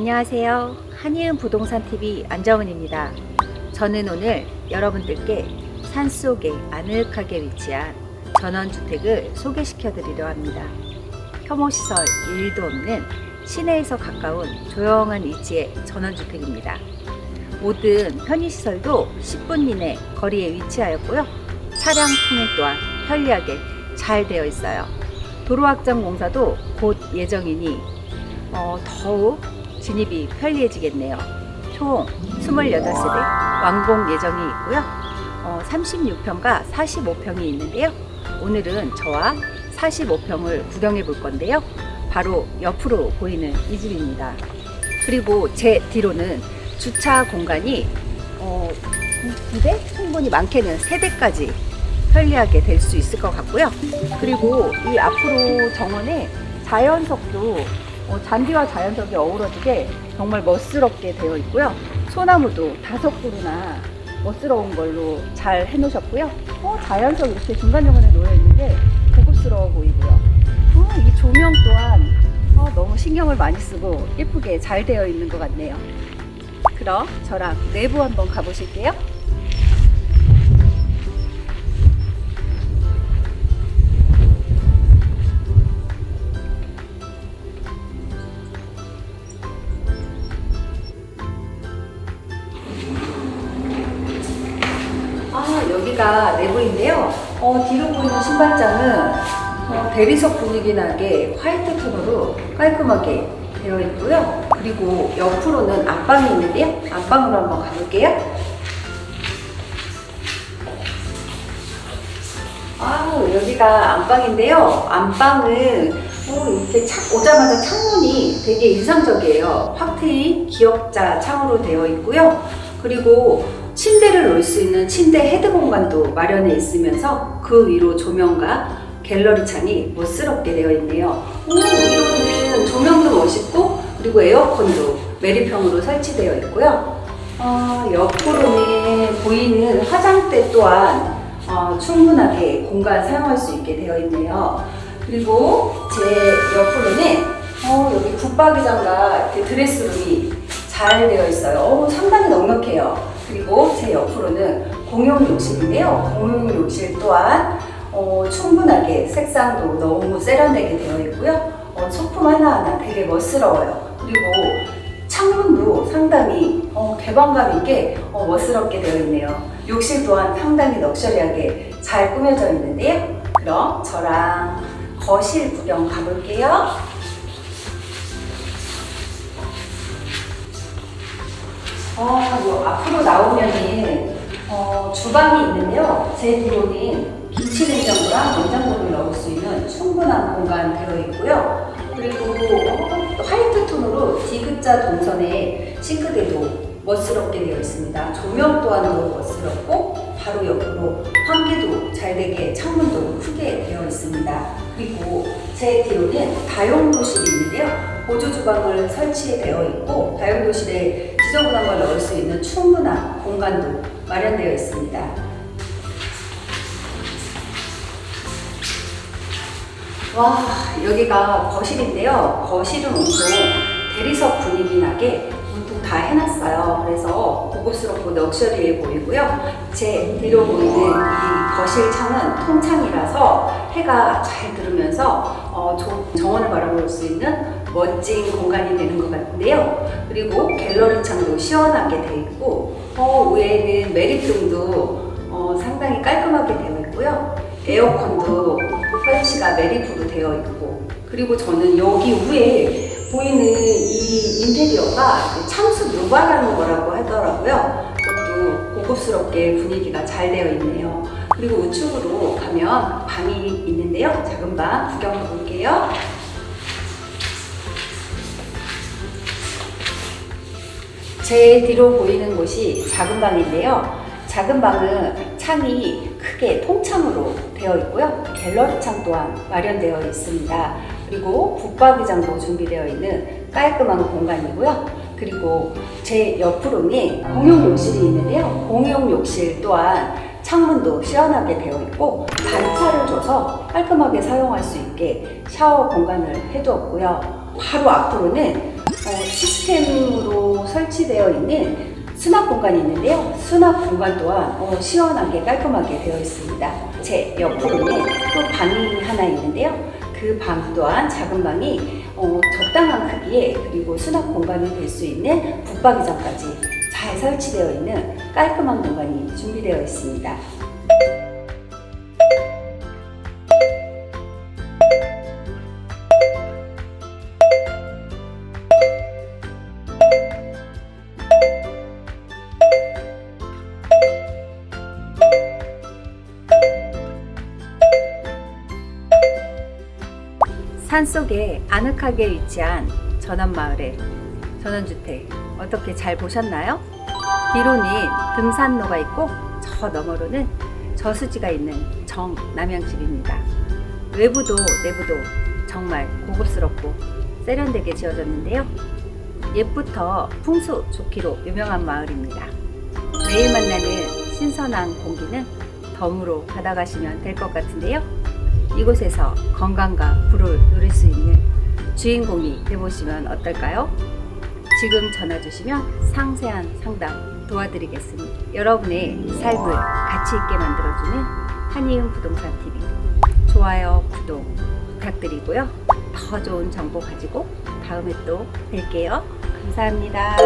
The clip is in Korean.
쉬는 부동산 TV 안정은입니다. 저는 오늘 여러분들께 산속에 아늑하게 위치한 전원주택을 소개시켜 드리려 합니다. 혐오시설 1도 없는 시내에서 가까운 조용한 위치의 전원주택입니다. 모든 편의시설도 10분 이내 거리에 위치하였고요. 차량 통행 또한 편리하게 잘 되어 있어요. 도로 확장 공사도 곧 예정이니 어, 더욱 진입이 편리해지겠네요. 총 28세대 완공 예정이 있고요. 어, 36평과 45평이 있는데요. 오늘은 저와 45평을 구경해 볼 건데요. 바로 옆으로 보이는 이 집입니다. 그리고 제 뒤로는 주차 공간이 어, 두 대? 충분히 많게는 세 대까지 편리하게 될 수 있을 것 같고요. 그리고 이 앞으로 정원에 자연석도 어, 잔디와 자연석이 어우러지게 정말 멋스럽게 되어 있고요. 소나무도 다섯 그루나 멋스러운 걸로 잘 해놓으셨고요. 어, 자연석 이렇게 중간중간에 놓여 있는 게 고급스러워 보이고요. 어, 이 조명 또한 어, 너무 신경을 많이 쓰고 예쁘게 잘 되어 있는 것 같네요. 그럼 저랑 내부 한번 가보실게요. 내부인데요. 어, 뒤로 보이는 신발장은 어, 대리석 분위기 나게 화이트 톤으로 깔끔하게 되어 있고요. 그리고 옆으로는 안방이 있는데요. 안방으로 한번 가볼게요. 아, 여기가 안방인데요. 안방은 어, 이렇게 착 오자마자 창문이 되게 인상적이에요. 확 트인 기역자 창으로 되어 있고요. 그리고 침대 를 놓을 수 있는 침대 헤드 공간도 마련해 있으면서 그 위로 조명과 갤러리 창이 멋스럽게 되어 있네요. 오, 위로는 조명도 멋있고 그리고 에어컨도 메리평으로 설치되어 있고요. 어, 옆으로는 보이는 화장대 또한 어, 충분하게 공간 사용할 수 있게 되어 있네요. 그리고 제 옆으로는 어, 여기 붙박이장과 드레스룸이 잘 되어 있어요. 어, 상당히 넉넉해요. 그리고 제 옆으로는 공용 욕실인데요. 공용 욕실 또한 어, 충분하게 색상도 너무 세련되게 되어 있고요. 어, 소품 하나하나 되게 멋스러워요. 그리고 창문도 상당히 어, 개방감 있게 어, 멋스럽게 되어 있네요. 욕실 또한 상당히 럭셔리하게 잘 꾸며져 있는데요. 그럼 저랑 거실 구경 가볼게요. 어, 요 앞으로 나오면은 어, 주방이 있는데요. 제 뒤로는 김치냉장고랑 냉장고를 넣을 수 있는 충분한 공간 되어 있고요. 그리고 어, 화이트 톤으로 디귿자 동선에 싱크대도 멋스럽게 되어 있습니다. 조명 또한 너무 멋스럽고 바로 옆으로 환기도 잘 되게 창문도 크게 되어 있습니다. 그리고 제 뒤로는 다용도실이 있는데요. 보조 주방을 설치되어 있고 다용도실에 지저분한 걸 넣을 수 있는 충분한 공간도 마련되어 있습니다. 와 여기가 거실인데요. 거실은 온통 대리석 분위기 나게 온통 다 해놨어요. 그래서 고급스럽고 럭셔리해 보이고요. 제 뒤로 보이는 이 거실 창은 통창이라서 해가 잘 들으면서 어, 조- 정 바라볼 수 있는 멋진 공간이 되는 것 같은데요. 그리고 갤러리 창도 시원하게 되어 있고 어, 위에는 메리등도 어, 상당히 깔끔하게 되어 있고요. 에어컨도 설치가 메리프로 되어 있고 그리고 저는 여기 위에 보이는 이 인테리어가 그 참수 누바라는 거라고 하더라고요. 그것도 고급스럽게 분위기가 잘 되어 있네요. 그리고 우측으로 가면 방이 있는데요. 작은 방 구경 가볼게요. 제 뒤로 보이는 곳이 작은 방인데요. 작은 방은 창이 크게 통창으로 되어 있고요. 갤러리 창 또한 마련되어 있습니다. 그리고 붙박이장도 준비되어 있는 깔끔한 공간이고요. 그리고 제 옆으로는 공용 욕실이 있는데요. 공용 욕실 또한 창문도 시원하게 되어 있고 단차를 줘서 깔끔하게 사용할 수 있게 샤워 공간을 해두었고요. 바로 앞으로는 어, 시스템 시스템으로 설치되어 있는 수납 공간이 있는데요. 수납 공간 또한 어, 시원하게 깔끔하게 되어 있습니다. 제 옆으로는 또 방이 하나 있는데요. 그 방 또한 작은 방이 어, 적당한 크기에 그리고 수납 공간이 될 수 있는 붙박이장까지 잘 설치되어 있는 깔끔한 공간이 준비되어 있습니다. 산속에 아늑하게 위치한 전원마을의 전원주택 어떻게 잘 보셨나요? 뒤로는 등산로가 있고 저 너머로는 저수지가 있는 정남양집입니다. 외부도 내부도 정말 고급스럽고 세련되게 지어졌는데요. 옛부터 풍수 좋기로 유명한 마을입니다. 매일 만나는 신선한 공기는 덤으로 받아가시면 될 것 같은데요. 이곳에서 건강과 부를 누릴 수 있는 주인공이 되보시면 어떨까요? 지금 전화 주시면 상세한 상담 도와드리겠습니다. 여러분의 삶을 가치 있게 만들어주는 한이은 부동산 TV 좋아요, 구독 부탁드리고요. 더 좋은 정보 가지고 다음에 또 뵐게요. 감사합니다.